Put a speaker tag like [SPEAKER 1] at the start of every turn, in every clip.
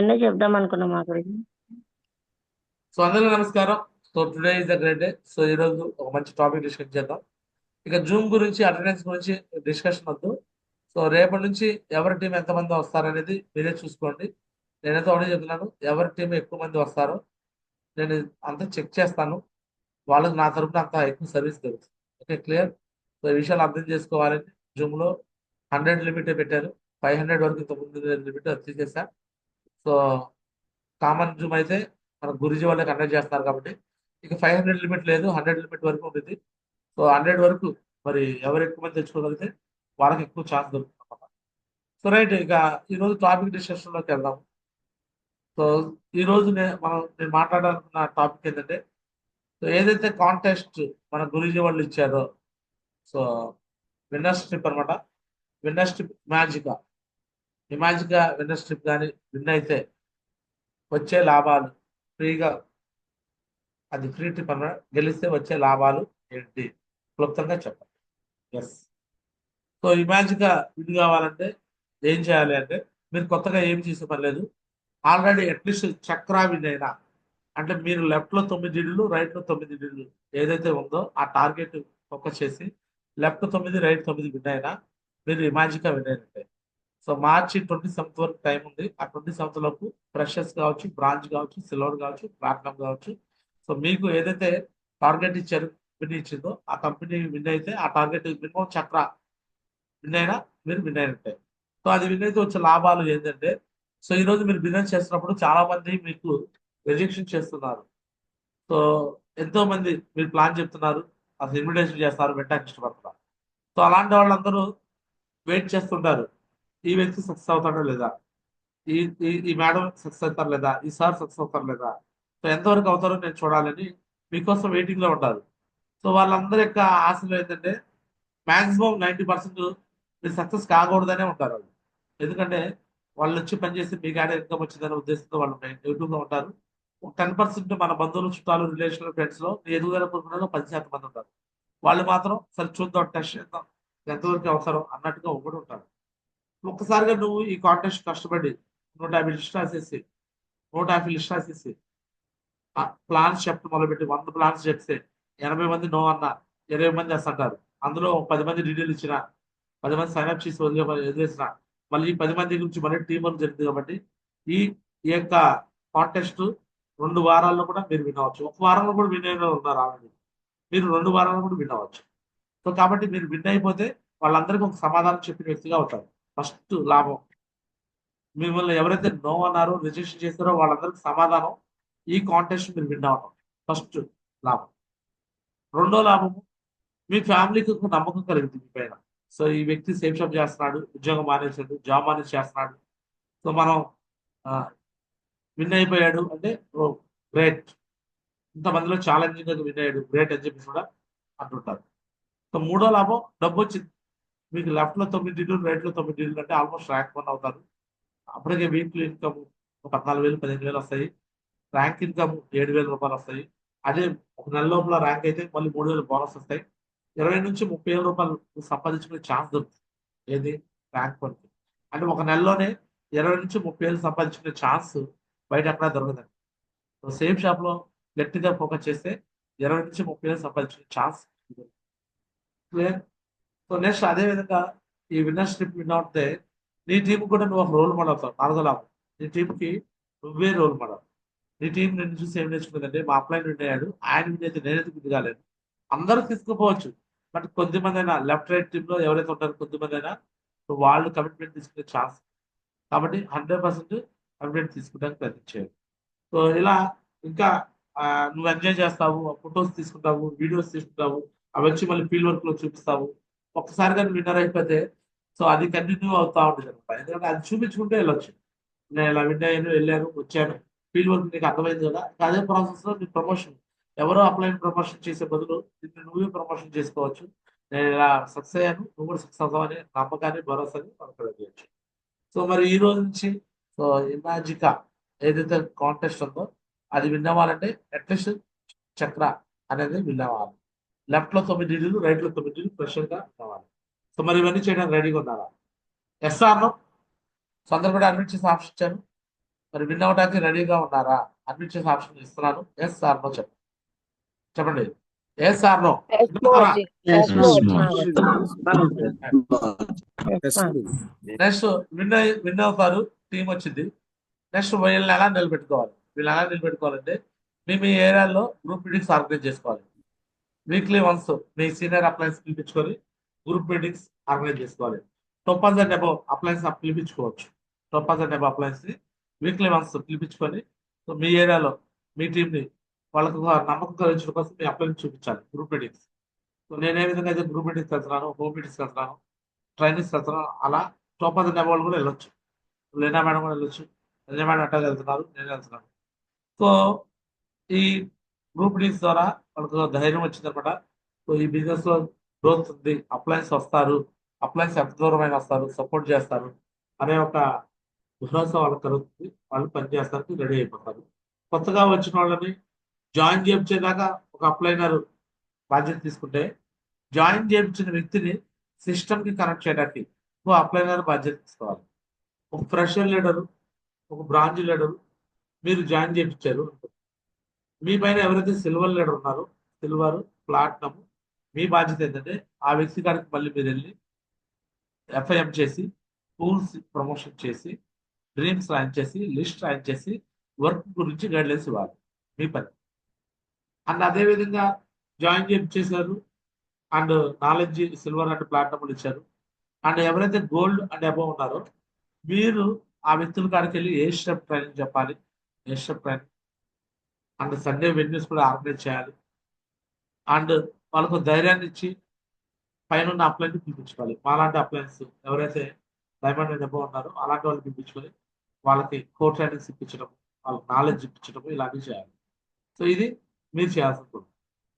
[SPEAKER 1] ఎన్నో చెప్దాం అనుకున్నాం మా గురించి.
[SPEAKER 2] సో అందరికీ నమస్కారం. So today is the great day so ఈ రోజు ఒక మంచి టాపిక్ డిస్కస్ చేద్దాం. ఇక జూమ్ గురించి అటెండెన్స్ గురించి డిస్కషన్ వద్దు. సో రేపటి నుంచి ఎవరి టీం ఎంతమంది వస్తారనేది మీరే చూసుకోండి. నేనైతే ఒకటే చెప్తున్నాను ఎవరి టీం ఎక్కువ మంది వస్తారో నేను అంతా చెక్ చేస్తాను. వాళ్ళకి నా తరపున అంత ఎక్కువ సర్వీస్ దొరుకుతుంది ఓకే క్లియర్ సో ఈ విషయాలు అర్థం చేసుకోవాలని జూమ్లో హండ్రెడ్ లిమిట్ పెట్టారు. ఫైవ్ హండ్రెడ్ వరకు ఇంత ముందు లిమిట్ వచ్చేసేసా సో కామన్ జూమ్ అయితే మన గురుజీ వాళ్ళకి కండక్ట్ చేస్తున్నారు కాబట్టి ఇక ఫైవ్ హండ్రెడ్ లిమిట్ లేదు హండ్రెడ్ లిమిట్ వరకు ఉంటుంది సో హండ్రెడ్ వరకు మరి ఎవరు ఎక్కువ మంది తెచ్చుకోగలిగితే వాళ్ళకి ఎక్కువ ఛాన్స్ దొరుకుతుంది అన్నమాట. సో రైట్ ఇక ఈరోజు టాపిక్ డిస్కషన్లోకి వెళ్దాం. సో ఈరోజు నేను మనం నేను మాట్లాడాలనుకున్న టాపిక్ ఏంటంటే సో ఏదైతే కాంటెస్ట్ మన గురుజీ వాళ్ళు ఇచ్చారో సో విన్నర్స్ ట్రిప్ అనమాట విన్నర్స్ ట్రిప్ మ్యాజికా విన్నర్ స్ట్రిప్ కానీ విన్ అయితే వచ్చే లాభాలు ఫ్రీగా అది ఫ్రీ ట్రిప్ అన్నమాట గెలిస్తే వచ్చే లాభాలు ఏంటి? క్లుప్తంగా చెప్పండి. ఎస్ సో ఇమాజిన్గా విన్ కావాలంటే ఏం చేయాలి అంటే మీరు కొత్తగా ఏం చేసే పని లేదు. ఆల్రెడీ అట్లీస్ట్ చక్రా విన్ అయినా అంటే మీరు లెఫ్ట్లో తొమ్మిది ఇళ్ళు రైట్లో తొమ్మిది ఇళ్ళు ఏదైతే ఉందో ఆ టార్గెట్ ఫోకస్ చేసి లెఫ్ట్ తొమ్మిది రైట్ తొమ్మిది విన్ అయినా మీరు ఇమాజిన్గా విన్ అయినట్టే. సో మార్చి ట్వంటీ సెవెంత్ వరకు టైం ఉంది. ఆ ట్వంటీ సెవెంత్ లోపు ఫ్రెషర్స్ కావచ్చు బ్రాంచ్ కావచ్చు సిల్వర్ కావచ్చు ప్లాట్నం కావచ్చు. సో మీకు ఏదైతే టార్గెట్ ఇచ్చారు కంపెనీ ఇచ్చిందో ఆ కంపెనీ విన్ అయితే ఆ టార్గెట్ మినిమం చక్ర విన్ అయినా మీరు విన్ అయినట్టే. సో అది విన్ అయితే వచ్చే లాభాలు ఏంటంటే సో ఈ రోజు మీరు బిజినెస్ చేస్తున్నప్పుడు చాలా మంది మీకు రిజెక్షన్ చేస్తున్నారు. సో ఎంతో మంది మీరు ప్లాన్ చెప్తున్నారు అసలు ఇన్విటేషన్ చేస్తారు వెంట ఇష్టపడుతున్నారు సో అలాంటి వాళ్ళందరూ వెయిట్ చేస్తుంటారు. ఈ వ్యక్తి సక్సెస్ అవుతాడో లేదా? ఈ ఈ- మేడం సక్సెస్ అవుతారు లేదా? ఈ సార్ సక్సెస్ అవుతారు లేదా? సో ఎంతవరకు అవుతారో నేను చూడాలని మీకోసం వెయిటింగ్లో ఉంటారు సో వాళ్ళందరి యొక్క ఆశలు ఏంటంటే మాక్సిమం నైంటీ పర్సెంట్ మీరు సక్సెస్ కాకూడదనే ఉంటారు వాళ్ళు. ఎందుకంటే వాళ్ళు వచ్చి పనిచేసి మీ కాడ ఇన్కమ్ వచ్చిందనే ఉద్దేశంతో వాళ్ళు నెగిటివ్గా ఉంటారు. టెన్ పర్సెంట్ మన బంధువులు చుట్టాలు రిలేషన్ ఫ్రెండ్స్లో ఎదుగుదల కోరుకున్న పది శాతం మంది ఉంటారు. వాళ్ళు మాత్రం సరే చూద్దాం టెస్ట్ చేద్దాం ఎంతవరకు అవసరం అన్నట్టుగా ఒకటి ఉంటారు ఒక్కసారిగా నువ్వు ఈ కాంటెస్ట్ కష్టపడి నూట యాభై లిస్ట్ రాసేసి నూట యాభై లిస్ట్ రాసేసి ప్లాన్స్ చెప్పడం మొదలుపెట్టి వంద ప్లాన్స్ చెప్తే ఎనభై మంది నో అన్న ఇరవై మంది ఎస్ అంటారు. అందులో ఒక పది మంది డీటెయిల్ ఇచ్చిన పది మంది సైన్ అప్ చేసి వదిలే వదిలేసిన మళ్ళీ ఈ పది మంది గురించి మళ్ళీ టీం వర్క్ జరిగింది కాబట్టి ఈ ఈ యొక్క కాంటెస్ట్ రెండు వారాల్లో కూడా మీరు వినవచ్చు ఒక వారంలో కూడా విన్ అయిన ఉన్నారు ఆల్రెడీ. మీరు రెండు వారాల్లో కూడా విన్ అవ్వచ్చు. సో కాబట్టి మీరు విన్ అయిపోతే వాళ్ళందరికీ ఒక సమాధానం చెప్పిన వ్యక్తిగా అవుతారు. ఫస్ట్ లాభం. మిమ్మల్ని ఎవరైతే నో అన్నారో రిజిస్టర్ చేస్తారో వాళ్ళందరికీ సమాధానం ఈ కాంటెస్ట్ మీరు విన్ అవటం ఫస్ట్ లాభం. రెండో లాభము మీ ఫ్యామిలీకి ఒక నమ్మకం కలుగుతుంది మీ పైన. సో ఈ వ్యక్తి సేఫ్ షాప్ చేస్తున్నాడు ఉద్యోగం మానేసాడు జాబ్ మానేసి చేస్తున్నాడు సో మనం విన్ అయిపోయాడు అంటే ఓ గ్రేట్. ఇంతమందిలో ఛాలెంజింగ్గా విన్ అయ్యాడు గ్రేట్ అని చెప్పి కూడా అంటుంటారు. సో మూడో లాభం డబ్బు వచ్చింది. మీకు లెఫ్ట్లో తొమ్మిది ఇల్లు రైట్లో తొమ్మిది ఇల్లు అంటే ఆల్మోస్ట్ ర్యాంక్ వన్ అవుతారు. అప్పటికే వీక్లీ ఇన్కమ్ ఒక పద్నాలుగు వేలు పదిహేను వేలు వస్తాయి. ర్యాంక్ ఇన్కమ్ ఏడు వేల రూపాయలు వస్తాయి. అదే ఒక నెల లోపల ర్యాంక్ అయితే మళ్ళీ మూడు వేలు బోనస్ వస్తాయి. ఇరవై నుంచి ముప్పై వేల రూపాయలు సంపాదించుకునే ఛాన్స్ దొరుకుతుంది. ఏది? ర్యాంక్ వరకు అంటే ఒక నెలలోనే ఇరవై నుంచి ముప్పై వేలు సంపాదించుకునే ఛాన్స్ బయట అక్కడ దొరకదండి. సో సేమ్ షాప్లో గట్టిగా ఫోకస్ చేస్తే ఇరవై నుంచి ముప్పై వేలు సంపాదించుకునే ఛాన్స్ క్లియర్ సో నెక్స్ట్ అదే విధంగా ఈ విన్నర్స్ ట్రిప్ విన్ అవుతే నీ టీం కూడా నువ్వు ఒక రోల్ మోడల్ అవుతావు నాలుగో లాభం నీ టీంకి నువ్వే రోల్ మోడల్ నీ టీం నేను చూసి ఏం నేర్చుకుందంటే మా అప్లైన్ విన్ అయ్యాడు ఆయన విన్ అయితే నేనైతే గుర్తు కాలేదు. అందరూ తీసుకుపోవచ్చు బట్ కొద్దిమంది అయినా లెఫ్ట్ రైట్ టీంలో ఎవరైతే ఉంటారో కొద్దిమంది అయినా వాళ్ళు కమిట్మెంట్ తీసుకునే ఛాన్స్ కాబట్టి హండ్రెడ్ పర్సెంట్ కమిట్మెంట్ తీసుకోవడానికి ప్రయత్నించారు సో ఇలా ఇంకా నువ్వు ఎంజాయ్ చేస్తావు ఫొటోస్ తీసుకుంటావు వీడియోస్ తీసుకుంటావు అవి వచ్చి మళ్ళీ ఫీల్డ్ వర్క్లో చూపిస్తావు. ఒక్కసారి కానీ విన్నర్ అయిపోతే సో అది కంటిన్యూ అవుతా ఉంటుంది అనమాట. ఎందుకంటే అది చూపించుకుంటే వెళ్ళొచ్చు. నేను ఇలా విన్ అయ్యాను వెళ్ళాను వచ్చాను. ఫీల్డ్ వర్క్ నీకు అర్థమైంది కదా? అదే ప్రాసెస్లో నీ ప్రమోషన్ ఎవరో అప్లైన్ ప్రమోషన్ చేసే బదులు నిన్ను నువ్వే ప్రమోషన్ చేసుకోవచ్చు. నేను ఇలా సక్సెస్ అయ్యాను నువ్వు కూడా సక్సెస్ అవుతావని నమ్మకాన్ని భరోసాని మనకు చేయొచ్చు సో మరి ఈ రోజు నుంచి సో ఇమాజికా ఏదైతే కాంటెస్ట్ ఉందో అది విన్నవాలంటే అట్లీస్ట్ చక్ర అనేది విన్నవాలి లెఫ్ట్లో తొమ్మిది ఇల్లు రైట్లో తొమ్మిది ఇల్లు ఫ్రెషర్గా కావాలి సో మరి ఇవన్నీ చేయడానికి రెడీగా ఉన్నారా ఎస్ఆర్ సో అందరు కూడా అడ్మిట్ చేసి ఆప్షన్ ఇచ్చాను మరి విన్ అవడానికి రెడీగా ఉన్నారా? అడ్మిట్ చేసే ఆప్షన్ ఇస్తున్నాను. ఎస్ ఆర్ నో చెప్పండి. చెప్పండి. Yes or no.
[SPEAKER 1] Yes, Lord.
[SPEAKER 3] Yes, Lord.
[SPEAKER 2] Next win win అవుతారు. టీం వచ్చింది. నెక్స్ట్ వీళ్ళని ఎలా నిలబెట్టుకోవాలి? వీళ్ళు ఎలా నిలబెట్టుకోవాలంటే మీ మీ ఏరియాలో గ్రూప్ మీటింగ్స్ ఆర్గనైజ్ చేసుకోవాలి. వీక్లీ వన్స్ మీ సీనియర్ అప్లయన్స్ పిలిపించుకొని గ్రూప్ మీటింగ్స్ ఆర్గనైజ్ చేసుకోవాలి. టోపాజ్ అండ్ అబౌవ్ అప్లయన్స్ పిలిపించుకోవచ్చు. టోపాజ్ అండ్ అబౌవ్ అప్లయన్స్ని వీక్లీ వన్స్ పిలిపించుకొని సో మీ ఏరియాలో మీ టీంని వాళ్ళకు నమ్మకం కలిగించడం కోసం మీ అప్లయన్స్ చూపించాలి గ్రూప్ మీటింగ్స్ సో నేను ఏ విధంగా అయితే గ్రూప్ మీటింగ్స్ వెళ్తున్నాను హోమ్ మీటింగ్స్ వెళ్తున్నాను ట్రైనింగ్స్ వెళ్తున్నాను అలా టోపాజ్ అండ్ అబౌవ్ కూడా వెళ్ళొచ్చు. లేనా మేడం కూడా వెళ్ళొచ్చు. లేనా మేడం అట్లా వెళ్తున్నారు నేను వెళ్తున్నాను. సో ఈ గ్రూప్ డీస్ ద్వారా వాళ్ళకు ధైర్యం వచ్చిందనమాట. సో ఈ బిజినెస్లో గ్రోత్ ఉంది. అప్లయన్స్ వస్తారు. అప్లయన్స్ ఎంత దూరమైన వస్తారు. సపోర్ట్ చేస్తారు. అనే ఒక భరోసా వాళ్ళకి కలుగుతుంది. వాళ్ళు పని చేస్తానికి రెడీ అయిపోతారు. కొత్తగా వచ్చిన వాళ్ళని జాయిన్ చేయించేదాకా ఒక అప్లైనర్ బాధ్యత తీసుకుంటే జాయిన్ చేయించిన వ్యక్తిని సిస్టమ్కి కనెక్ట్ చేయడానికి ఒక అప్లైనర్ బాధ్యత తీసుకోవాలి. ఒక ఫ్రెషర్ లీడరు ఒక బ్రాంచ్ లీడరు మీరు జాయిన్ చేయించారు మీ పైన ఎవరైతే సిల్వర్ లీడర్ ఉన్నారో సిల్వర్ ప్లాట్నమ్ మీ బాధ్యత ఏంటంటే ఆ వ్యక్తి గారికి మళ్ళీ మీరు వెళ్ళి ఎఫ్ఐఎం చేసి టూల్స్ ప్రమోషన్ చేసి డ్రీమ్స్ రాయన్ చేసి లిస్ట్ రాయన్ చేసి వర్క్ గురించి గైడ్లైన్స్ ఇవ్వాలి మీ పని. అండ్ అదేవిధంగా join చేయించేశారు and knowledge silver and platinum ఇచ్చారు. అండ్ ఎవరైతే గోల్డ్ అండ్ అబవ్ ఉన్నారో మీరు ఆ వ్యక్తుల కాడికి వెళ్ళి ఏ స్టెప్ ట్రైనింగ్ చెప్పాలి A step training and Sunday venues కూడా ఆర్గనైజ్ చేయాలి. అండ్ వాళ్ళకు ధైర్యాన్ని ఇచ్చి పైన ఉన్న అప్లైన్స్ పిలిపించుకోవాలి. మాలాంటి అప్లైన్స్ ఎవరైతే డైమండ్ అండ్ అబౌవ్ ఉన్నారో అలాంటి వాళ్ళు పిలిపించుకొని వాళ్ళకి కో ట్రైనింగ్స్ ఇప్పించడం వాళ్ళకి నాలెడ్జ్ ఇప్పించడం ఇలాంటివి చేయాలి. సో ఇది మీరు చేయాల్సిన కూడా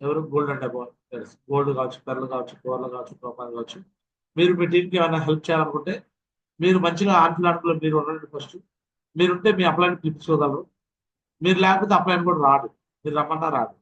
[SPEAKER 2] ఎవరు గోల్డ్ అండ్ అబౌవ్ గోల్డ్ కావచ్చు పెరలు కావచ్చు కూరలు కావచ్చు టోపాలు కావచ్చు మీరు మీ టీంకి ఏమైనా హెల్ప్ చేయాలనుకుంటే మీరు మంచిగా ఆన్ఫ్లాంట్లో మీరు ఉండండి ఫస్ట్ మీరుంటే మీ అప్లాయింట్ పిలిపించుకోగలరు. మీరు లేకపోతే అప్లైన్ కూడా రాడు. మీరు రమ్మన్నా రాదు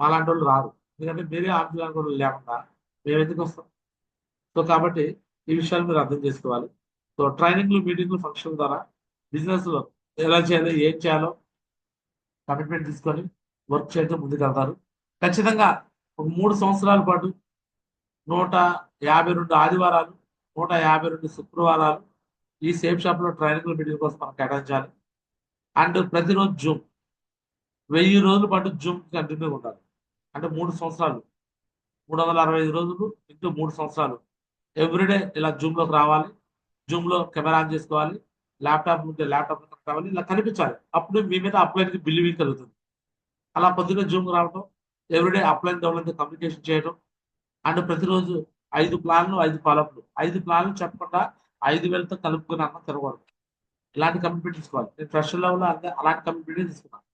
[SPEAKER 2] మాలాంటి వాళ్ళు రాదు ఎందుకంటే మీరే ఆన్ఫ్లాన్ కూడా లేకుండా మేము ఎందుకు వస్తాం? సో కాబట్టి ఈ విషయాలు మీరు అర్థం చేసుకోవాలి. సో ట్రైనింగ్లు మీటింగ్లు ఫంక్షన్ ద్వారా బిజినెస్లో ఎలా చేయాలో ఏం చేయాలో కమిట్మెంట్ తీసుకొని వర్క్ చేయడం ముందుకు వెళ్తారు ఖచ్చితంగా ఒక మూడు సంవత్సరాల పాటు నూట యాభై రెండు ఆదివారాలు నూట యాభై రెండు శుక్రవారాలు ఈ సేఫ్ షాప్లో ట్రైనింగ్ మీటింగ్ కోసం మనం కేటాయించాలి. అండ్ ప్రతిరోజు జూమ్. వెయ్యి రోజుల పాటు జూమ్ కంటిన్యూ ఉండాలి. అంటే మూడు సంవత్సరాలు. మూడు వందల అరవై ఐదు రోజులు ఇంటూ మూడు సంవత్సరాలు. ఎవ్రీడే ఇలా జూమ్లోకి రావాలి. జూమ్లో కెమెరా ఆన్ చేసుకోవాలి. ల్యాప్టాప్ ఉంటే ల్యాప్టాప్ రావాలి ఇలా కనిపించాలి. అప్పుడు మీ మీద అప్లైన్కి బిలీవింగ్ కలుగుతుంది. అలా పొద్దున్న జూమ్ రావడం ఎవ్రీడే అప్లైన్ డెవలప్ కమ్యూనికేషన్ చేయడం అండ్ ప్రతిరోజు ఐదు ప్లాన్లు ఐదు ఫాలోప్లు ఐదు ప్లాన్లు చెప్పకుండా ఐదు వేలతో కలుపుకుని అన్న తిరగడం ఇలాంటి కమిట్మెంట్ తీసుకోవాలి. నేను ఫ్రెష్ లెవెల్ అంతే అలాంటి కమిట్మెంట్ తీసుకున్నాను.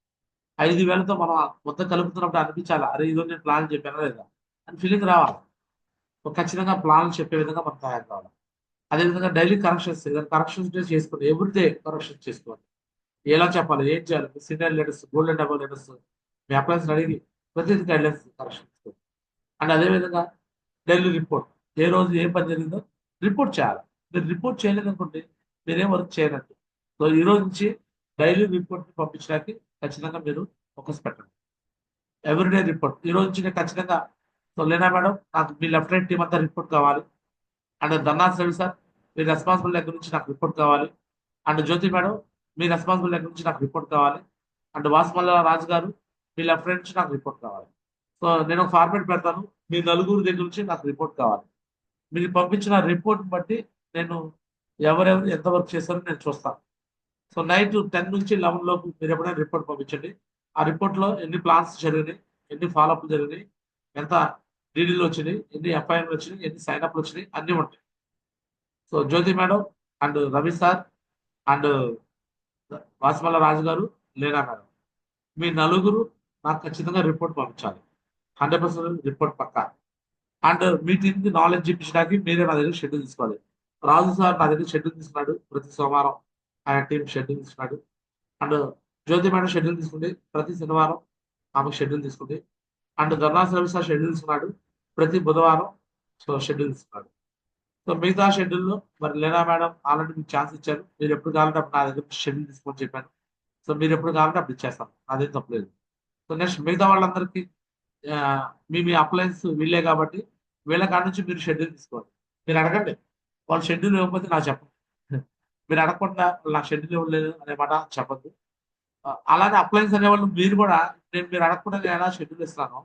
[SPEAKER 2] ఐదు వేలతో మనం మొత్తం కలుపుతున్నప్పుడు అనిపించాలి? అరే ఇదో నేను ప్లాన్ చెప్పాను లేదా? అని ఫీలింగ్ రావాలి. ఖచ్చితంగా ప్లాన్ చెప్పే విధంగా మనం తయారు కావాలి. అదేవిధంగా డైలీ కరెక్షన్స్ కరెక్షన్స్ చేసుకోండి. ఎవ్రీడే కరెక్షన్స్ చేసుకోండి. ఎలా చెప్పాలి? ఏం చేయాలి? మీ senior leaders gold and leaders me uplines అడిగి ప్రతిదీ గైడ్లైన్స్ కరెక్షన్ చేసుకోండి అండ్ అదేవిధంగా డైలీ రిపోర్ట్ ఏ రోజు ఏం పని జరిగిందో రిపోర్ట్ చేయాలి. మీరు రిపోర్ట్ చేయలేదు అనుకోండి మీరేం వర్క్ చేయనట్టు సో ఈ రోజు నుంచి డైలీ రిపోర్ట్ పంపించడానికి ఖచ్చితంగా మీరు ఫోకస్ పెట్టండి. ఎవ్రీడే రిపోర్ట్ ఈ రోజు నుంచి నేను ఖచ్చితంగా సో లేనా మేడం నాకు మీ లెఫ్ట్ రైట్ టీం అంతా రిపోర్ట్ కావాలి. అండ్ ధన్నాథ్ రవి సార్ మీ రెస్పాన్సిబుల్ దగ్గర నుంచి నాకు రిపోర్ట్ కావాలి. అండ్ జ్యోతి మేడం మీ రెస్పాన్సిబుల్ దగ్గర నుంచి నాకు రిపోర్ట్ కావాలి. అండ్ వాసుమల్ల రాజు గారు మీ లెఫ్ట్ రైట్ నుంచి నాకు రిపోర్ట్ కావాలి. సో నేను ఒక ఫార్మేట్ పెడతాను. మీ నలుగురు దగ్గర నుంచి నాకు రిపోర్ట్ కావాలి. మీరు పంపించిన రిపోర్ట్ బట్టి నేను ఎవరెవరు ఎంత వర్క్ చేశారో నేను చూస్తాను. సో నైట్ టెన్ నుంచి లెవెన్ లోపు మీరు ఎప్పుడైనా రిపోర్ట్ పంపించండి. ఆ రిపోర్ట్లో ఎన్ని ప్లాన్స్ జరిగినాయి ఎన్ని ఫాలోఅప్లు జరిగినాయి ఎంత డీడీలు వచ్చినాయి ఎన్ని ఎఫ్ఐఆర్లు వచ్చినాయి ఎన్ని సైన్అప్లు వచ్చినాయి అన్ని ఉంటాయి. So Jyothi madam and Ravi sir and Vasumalla Raju గారు లేనా మేడం. మీ నలుగురు నాకు ఖచ్చితంగా రిపోర్ట్ పంపించాలి. హండ్రెడ్ పర్సెంట్ రిపోర్ట్ పక్కా. అండ్ మీ టీంకి నాలెడ్జ్ ఇప్పించడానికి మీరే నా దగ్గర షెడ్యూల్ తీసుకోవాలి. రాజు సార్ నా దగ్గర షెడ్యూల్ తీసుకున్నాడు ప్రతి సోమవారం. ఆయన టీం షెడ్యూల్ తీసుకున్నాడు. అండ్ జ్యోతి మేడం షెడ్యూల్ తీసుకుంది. ప్రతి శనివారం ఆమె షెడ్యూల్ తీసుకుంది. అండ్ ధర్నా సర్వీస్ షెడ్యూల్ తీసుకున్నాడు. ప్రతి బుధవారం సో షెడ్యూల్ తీసుకున్నాడు. సో మిగతా షెడ్యూల్లో మరి లేనా మేడం ఆల్రెడీ మీకు ఛాన్స్ ఇచ్చారు. మీరు ఎప్పుడు కావాలంటే అప్పుడు నా దగ్గర షెడ్యూల్ తీసుకొని చెప్పాను. సో మీరు ఎప్పుడు కావాలంటే అప్పుడు ఇచ్చేస్తాం అదేం తప్పలేదు సో నెక్స్ట్ మిగతా వాళ్ళందరికీ మీ మీ అప్లయన్స్ వీళ్ళే కాబట్టి వీళ్ళ కాడ నుంచి మీరు షెడ్యూల్ తీసుకోండి. మీరు అడగండి. వాళ్ళు షెడ్యూల్ ఇవ్వకపోతే నాకు చెప్పండి. మీరు అడగకుండా నాకు షెడ్యూల్ ఇవ్వలేదు అనే మాట చెప్పద్దు. అలానే అప్లయన్స్ అనేవాళ్ళు మీరు కూడా నేను మీరు అడగకుండా నేను ఎలా షెడ్యూల్ ఇస్తాను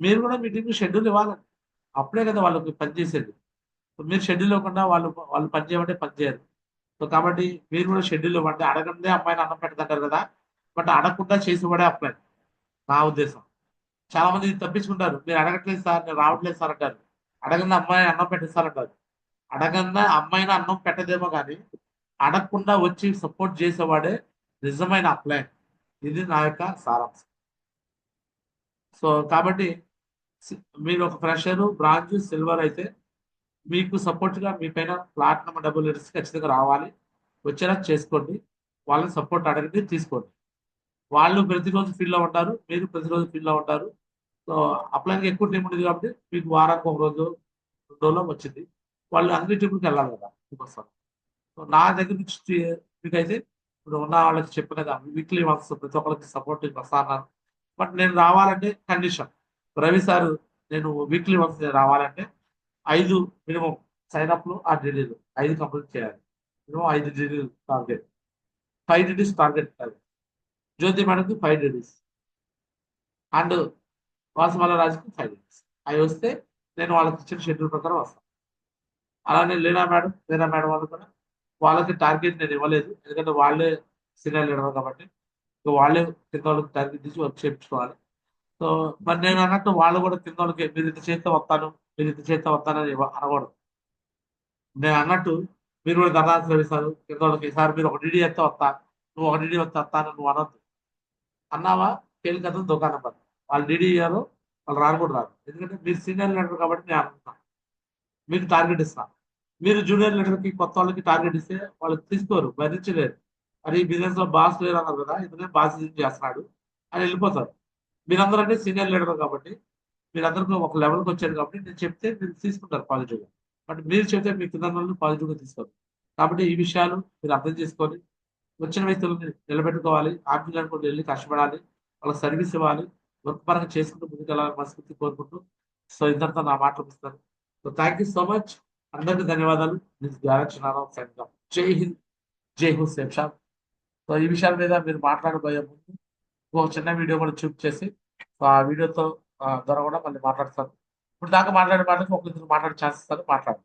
[SPEAKER 2] మీరు కూడా మీ టీంకి షెడ్యూల్ ఇవ్వాలండి. అప్పుడే కదా వాళ్ళకి పని చేసేది. మీరు షెడ్యూల్ ఇవ్వకుండా వాళ్ళు వాళ్ళు పని చేయమంటే పని చేయరు. సో కాబట్టి మీరు కూడా షెడ్యూల్ ఇవ్వండి. అడగందే అమ్మాయిని అన్నం పెడతారు కదా బట్ అడగకుండా చేసేవాడే అప్లై. నా ఉద్దేశం. చాలా మంది తప్పించుకుంటారు. మీరు అడగట్లేదు సార్ నేను రావట్లేదు సార్ అంటారు. అడగందే అమ్మాయిని అన్నం పెట్టిస్తారంటారు. అడగన్న అమ్మాయిని అన్నం పెట్టదేమో కానీ అడగకుండా వచ్చి సపోర్ట్ చేసేవాడే నిజమైన అప్లై ఇది నా యొక్క సారాంశం. సో కాబట్టి మీరు ఒక ఫ్రెషర్ బ్రాంజ్ సిల్వర్ అయితే మీకు సపోర్ట్గా మీ పైన ప్లాటినం డబుల్ లిటర్స్ ఖచ్చితంగా రావాలి. వచ్చేలా చేసుకోండి. వాళ్ళని సపోర్ట్ అడగండి తీసుకోండి. వాళ్ళు ప్రతిరోజు ఫీల్డ్లో ఉంటారు మీరు ప్రతిరోజు ఫీల్డ్లో ఉంటారు. సో అప్లైకి ఎక్కువ టీం ఉండేది కాబట్టి మీకు వారానికి ఒక రోజు రెండు రోజుల్లో వచ్చింది. వాళ్ళు అన్ని టీంలకు వెళ్ళాలి కదా మీకోసం నా దగ్గర నుంచి మీకైతే ఇప్పుడు ఉన్న వాళ్ళకి చెప్పిన కదా వీక్లీ వన్స్ ప్రతి ఒక్కరికి సపోర్ట్ వస్తాను బట్ నేను రావాలంటే కండిషన్ రవి సార్ నేను వీక్లీ వన్స్ నేను రావాలంటే ఐదు మినిమం సైన్అప్లు ఆ డీడీలు ఐదు కంప్లీట్ చేయాలి. మినిమం ఐదు డీడీలు target five DDs target Jyothi మేడంకి ఫైవ్ డీడీస్ అండ్ వాసుమల రాజుకి ఫైవ్ డీడీస్ అవి వస్తే నేను వాళ్ళకి ఇచ్చిన షెడ్యూల్ ప్రకారం వస్తాను. అలానే లీనా మేడం లీనా మేడం వాళ్ళు కూడా వాళ్ళకి టార్గెట్ నేను ఇవ్వలేదు. ఎందుకంటే వాళ్ళే సీనియర్ లీడర్ కాబట్టి ఇంకా వాళ్ళే కింద వాళ్ళకి టార్గెట్ తీసి వర్క్ చేయించుకోవాలి. సో మరి నేను అన్నట్టు వాళ్ళు కూడా కింద వాళ్ళకి మీరు ఇంత చేస్తే వస్తాను మీరు ఇంత చేస్తే వస్తానని అని అనకూడదు. నేను అన్నట్టు మీరు కూడా ధర్నాలు వేస్తారు కింద వాళ్ళకి ఈసారి మీరు ఒక డీడీ ఎత్తే వస్తా నువ్వు ఒక డీడీ వస్తే వస్తాను నువ్వు అనొద్దు. అన్నావా? కేలికతం దుకాణం పని. వాళ్ళు డిడి ఇయ్యారు వాళ్ళు రాను కూడా రాదు ఎందుకంటే మీరు సీనియర్ లీడర్ కాబట్టి నేను అనుకుంటాను మీకు టార్గెట్ ఇస్తాను మీరు జూనియర్ లీడర్కి కొత్త వాళ్ళకి టార్గెట్ ఇస్తే వాళ్ళు తీసుకోరు భరించలేరు. మరి ఈ బిజినెస్లో బాస్ లేరు అన్నారు కదా ఇతనే బాస్ చేస్తున్నాడు అని వెళ్ళిపోతారు. మీరందరూ అంటే సీనియర్ లీడర్ కాబట్టి మీరందరికీ ఒక లెవెల్కి వచ్చారు కాబట్టి నేను చెప్తే మీరు తీసుకుంటారు పాజిటివ్గా బట్ మీరు చెప్తే మీ కింద వాళ్ళు గా తీసుకోరు. కాబట్టి ఈ విషయాలు మీరు అర్థం చేసుకొని వచ్చిన వ్యక్తులను నిలబెట్టుకోవాలి ఆర్థిక కూడా వెళ్ళి కష్టపడాలి వాళ్ళకి సర్వీస్ ఇవ్వాలి వర్క్ పరంగా చేసుకుంటూ ముందుకెళ్ళాలని మనస్ఫూర్తి కోరుకుంటూ. సో ఇద్దరితో నా మాటలు ఇస్తాను so thank you so much అందరికీ ధన్యవాదాలు. నేను గారక్షణారావు సైన్గా జై హింద్ జై హుస్ షాప్. సో ఈ విషయాల మీద మీరు మాట్లాడబోయే ముందు ఒక చిన్న వీడియో కూడా చూప్ చేసి ఆ వీడియోతో ద్వారా కూడా మళ్ళీ మాట్లాడతాను. ఇప్పుడు దాకా మాట్లాడే మాటలకు ఒకరిద్దరు మాట్లాడే ఛాన్స్ ఇస్తారు మాట్లాడు